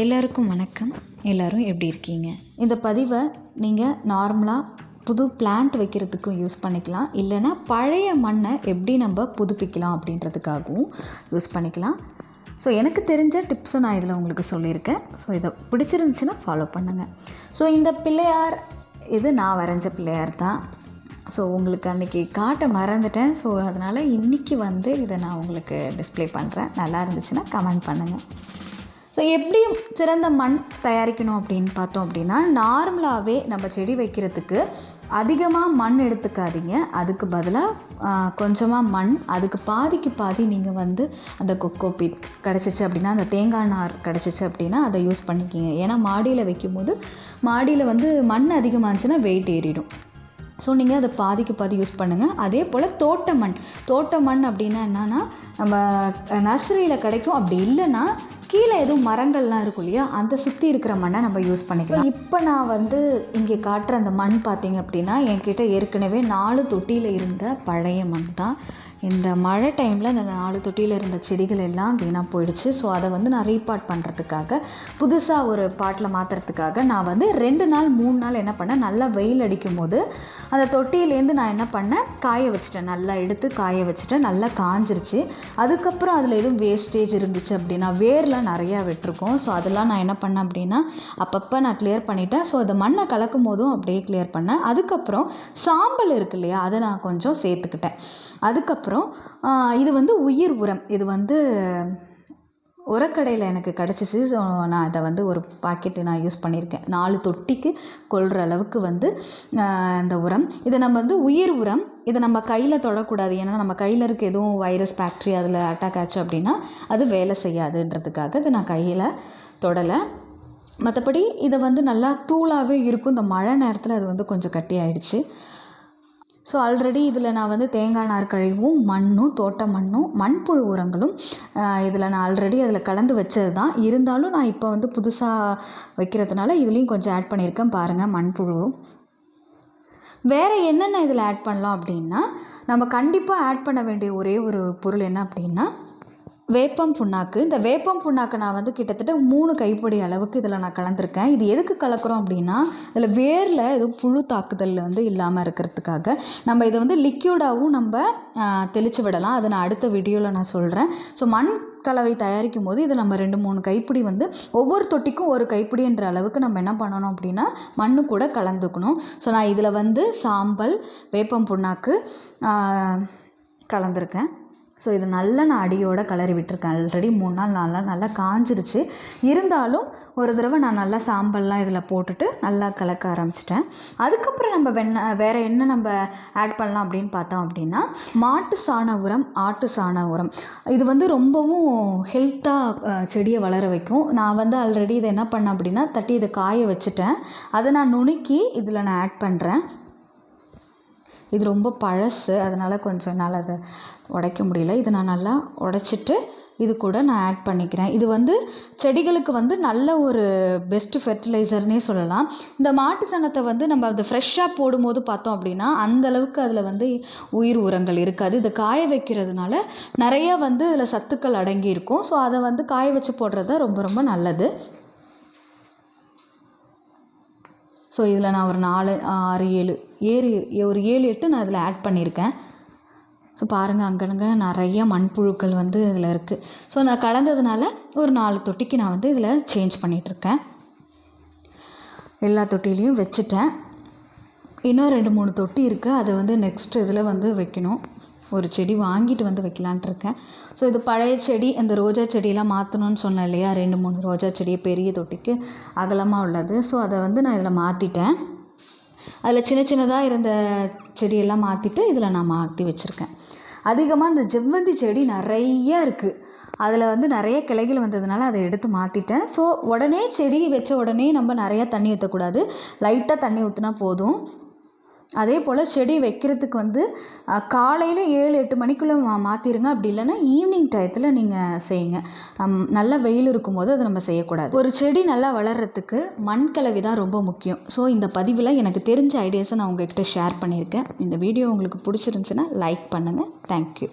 எல்லாருக்கும் வணக்கம். எல்லோரும் எப்படி இருக்கீங்க? இந்த பதிவை நீங்கள் நார்மலாக புது பிளான்ட் வைக்கிறதுக்கும் யூஸ் பண்ணிக்கலாம். இல்லைன்னா பழைய மண்ணை எப்படி நம்ம புதுப்பிக்கலாம் அப்படின்றதுக்காகவும் யூஸ் பண்ணிக்கலாம். ஸோ எனக்கு தெரிஞ்ச டிப்ஸை நான் இதில் உங்களுக்கு சொல்லியிருக்கேன். ஸோ இதை பிடிச்சிருந்துச்சின்னா ஃபாலோ பண்ணுங்கள் ஸோ இந்த பிள்ளையார் இது நான் வரைஞ்ச பிள்ளையார் தான். ஸோ உங்களுக்கு அன்றைக்கி காட்ட மறந்துட்டேன். ஸோ அதனால் இன்றைக்கி வந்து இதை நான் உங்களுக்கு டிஸ்ப்ளே பண்ணுறேன் நல்லா இருந்துச்சுன்னா கமெண்ட் பண்ணுங்கள் ஸோ எப்படி சிறந்த மண் தயாரிக்கணும் அப்படின்னு பார்த்தோம் அப்படின்னா நார்மலாகவே நம்ம செடி வைக்கிறதுக்கு அதிகமாக மண் எடுத்துக்காதீங்க. அதுக்கு பதிலாக கொஞ்சமாக மண் அதுக்கு பாதிக்கு பாதி நீங்கள் வந்து அந்த கொக்கோ பீட் கிடச்சிச்சு அப்படின்னா அந்த தேங்காய் நார் கிடச்சிச்சு அப்படின்னா அதை யூஸ் பண்ணிக்கிங்க. ஏன்னா மாடியில் வைக்கும்போது மாடியில் வந்து மண் அதிகமாக இருந்துச்சுன்னா வெயிட் ஏறிடும். ஸோ நீங்கள் அதை பாதிக்கு பாதி யூஸ் பண்ணுங்கள் அதே போல் தோட்ட மண். தோட்ட மண் அப்படின்னா என்னென்னா நம்ம நர்சரியில் கிடைக்கும். அப்படி இல்லைன்னா கீழே எதுவும் மரங்கள்லாம் இருக்கும் இல்லையா? அந்த சுற்றி இருக்கிற மண்ணை நம்ம யூஸ் பண்ணிக்கலாம். இப்போ நான் வந்து இங்கே காட்டுற அந்த மண் பார்த்தீங்க அப்படின்னா என்கிட்ட ஏற்கனவே நாலு தொட்டியில் இருந்த பழைய மண் தான் இந்த மழை டைமில் இந்த நாலு தொட்டியில் இருந்த செடிகள் எல்லாம் வீணாக போயிடுச்சு. ஸோ அதை வந்து நான் ரீபார்ட் பண்ணுறதுக்காக புதுசாக ஒரு பாட்டில் மாற்றுறதுக்காக நான் வந்து ரெண்டு நாள் மூணு நாள் என்ன பண்ணேன்? நல்லா வெயில் அடிக்கும் போது அந்த தொட்டியிலேருந்து நான் என்ன பண்ணேன்? காய வச்சுட்டேன். நல்லா எடுத்து காய வச்சுட்டேன். நல்லா காஞ்சிருச்சு. அதுக்கப்புறம் அதில் எதுவும் வேஸ்டேஜ் இருந்துச்சு அப்படின்னா வேர்லாம் நிறையா விட்டுருக்கோம். ஸோ அதெல்லாம் நான் என்ன பண்ணேன் அப்படின்னா அப்பப்போ நான் கிளியர் பண்ணிட்டேன். ஸோ அதை மண்ணை கலக்கும் போதும் அப்படியே கிளியர் பண்ணேன். அதுக்கப்புறம் சாம்பல் இருக்கு இல்லையா அதை நான் கொஞ்சம் சேர்த்துக்கிட்டேன். அதுக்கப்புறம் இது வந்து உயிர் உரம். இது வந்து உரக்கடையில் எனக்கு கிடச்சிச்சு. ஸோ நான் அதை வந்து ஒரு பாக்கெட்டு நான் யூஸ் பண்ணியிருக்கேன். நாலு தொட்டிக்கு கொள்கிற அளவுக்கு வந்து இந்த உரம். இதை நம்ம வந்து உயிர் உரம். இதை நம்ம கையில் தொடக்கூடாது. ஏன்னா நம்ம கையில் இருக்க எதுவும் வைரஸ் பேக்டரி அதில் அட்டாக் ஆச்சு அப்படின்னா அது வேலை செய்யாதுன்றதுக்காக இதை நான் கையில் தொடலை. மற்றபடி இதை வந்து நல்லா தூளாகவே இருக்கும். இந்த மழை நேரத்தில் அது வந்து கொஞ்சம் கட்டி ஆயிடுச்சு ஸோ ஆல்ரெடி இதில் நான் வந்து தேங்காய் நார் கழிவும் மண்ணும் தோட்ட மண்ணும் மண்புழு உரங்களும் இதில் நான் ஆல்ரெடி அதில் கலந்து வச்சது தான் இருந்தாலும் நான் இப்போ வந்து புதுசாக வைக்கிறதுனால இதுலேயும் கொஞ்சம் ஆட் பண்ணியிருக்கேன். பாருங்கள் மண்புழு. வேறு என்னென்ன இதில் ஆட் பண்ணலாம் அப்படின்னா நம்ம கண்டிப்பாக ஆட் பண்ண வேண்டிய ஒரே ஒரு பொருள் என்ன அப்படின்னா வேப்பம் புண்ணாக்கு. இந்த வேப்பம் புண்ணாக்கு நான் வந்து கிட்டத்தட்ட மூணு கைப்பொடி அளவுக்கு இதில் நான் கலந்துருக்கேன். இது எதுக்கு கலக்கிறோம் அப்படின்னா இதில் வேரில் எதுவும் புழு தாக்குதல் வந்து இல்லாமல் இருக்கிறதுக்காக நம்ம இதை வந்து லிக்யூடாகவும் நம்ம தெளித்து விடலாம். அதை நான் அடுத்த வீடியோவில் நான் சொல்கிறேன் ஸோ மண் கலவை தயாரிக்கும் போது இதை நம்ம ரெண்டு மூணு கைப்பிடி வந்து ஒவ்வொரு தொட்டிக்கும் ஒரு கைப்பிடின்ற அளவுக்கு நம்ம என்ன பண்ணணும் அப்படின்னா மண்ணு கூட கலந்துக்கணும். ஸோ நான் இதில் வந்து சாம்பல் வேப்பம் புண்ணாக்கு கலந்துருக்கேன். ஸோ இது நல்லா நான் அடியோடு கலரி விட்டுருக்கேன். ஆல்ரெடி மூணு நாள் நாலு நாள் நல்லா காஞ்சிருச்சு. இருந்தாலும் ஒரு தடவை நான் நல்லா சாம்பல்லாம் இதில் போட்டுட்டு நல்லா கலக்க ஆரம்பிச்சிட்டேன். அதுக்கப்புறம் நம்ம வெண்ண வேறு என்ன நம்ம ஆட் பண்ணலாம் அப்படின்னு பார்த்தோம் அப்படின்னா மாட்டு சாண உரம் ஆட்டு சாண உரம். இது வந்து ரொம்பவும் ஹெல்த்தாக செடியை வளர வைக்கும். நான் வந்து ஆல்ரெடி இதை என்ன பண்ணேன் அப்படின்னா தட்டி இதை காய வச்சுட்டேன். அதை நான் நுணுக்கி இதில் நான் ஆட் பண்ணுறேன் இது ரொம்ப பழசு அதனால் கொஞ்சம் என்னால் அதை உடைக்க முடியல. இதை நான் நல்லா உடச்சிட்டு இது கூட நான் ஆட் பண்ணிக்கிறேன். இது வந்து செடிகளுக்கு வந்து நல்ல ஒரு பெஸ்ட்டு ஃபெர்டிலைசர்னே சொல்லலாம். இந்த மாட்டு சாணத்தை வந்து நம்ம அதை ஃப்ரெஷ்ஷாக போடும்போது பார்த்தோம் அப்படின்னா அந்தளவுக்கு அதில் வந்து உயிர் உரங்கள் இருக்காது. இதை காய வைக்கிறதுனால நிறைய வந்து இதில் சத்துக்கள் அடங்கி இருக்கும் ஸோ அதை வந்து காய வச்சு போடுறது ரொம்ப ரொம்ப நல்லது. ஸோ இதில் நான் ஒரு நாலு ஆறு ஏழு ஏழு ஒரு ஏழு எட்டு நான் இதில் ஆட் பண்ணியிருக்கேன் ஸோ பாருங்கள் அங்கங்கே நிறைய மண்புழுக்கள் வந்து இதில் இருக்குது ஸோ நான் கலந்ததுனால ஒரு நாலு தொட்டிக்கு நான் வந்து இதில் சேஞ்ச் பண்ணிகிட்ருக்கேன் எல்லா தொட்டிலையும் வச்சுட்டேன். இன்னும் ரெண்டு மூணு தொட்டி இருக்குது அதை வந்து நெக்ஸ்ட் இதில் வந்து வைக்கணும். ஒரு செடி வாங்கிட்டு வந்து வைக்கலான்ட்டு இருக்கேன். ஸோ இது பழைய செடி அந்த ரோஜா செடியெல்லாம் மாற்றணும்னு சொன்னேன் இல்லையா? ரெண்டு மூணு ரோஜா செடியை பெரிய தொட்டிக்கு அகலமாக உள்ளது. ஸோ அதை வந்து நான் இதில் மாற்றிட்டேன் அதில் சின்ன சின்னதாக இருந்த செடியெல்லாம் மாற்றிட்டு இதில் நான் மாற்றி வச்சுருக்கேன். அதிகமாக இந்த செவ்வந்தி செடி நிறையா இருக்குது அதில் வந்து நிறைய கிளைகள் வந்ததுனால அதை எடுத்து மாற்றிட்டேன் ஸோ உடனே செடி வச்ச உடனே நம்ம நிறையா தண்ணி ஊற்றக்கூடாது லைட்டாக தண்ணி ஊற்றினா போதும். அதே போல் செடி வைக்கிறதுக்கு வந்து காலையில் ஏழு எட்டு மணிக்குள்ளே மா மாற்றிருங்க அப்படி இல்லைன்னா ஈவினிங் டயத்தில் நீங்கள் செய்யுங்க. நல்ல வெயில் இருக்கும்போது அதை நம்ம செய்யக்கூடாது. ஒரு செடி நல்லா வளர்கிறதுக்கு மண் கலவி தான் ரொம்ப முக்கியம். ஸோ இந்த பதிவில் எனக்கு தெரிஞ்ச ஐடியாஸை நான் உங்கள்கிட்ட ஷேர் பண்ணியிருக்கேன். இந்த வீடியோ உங்களுக்கு பிடிச்சிருந்துச்சின்னா லைக் பண்ணுங்கள் தேங்க்யூ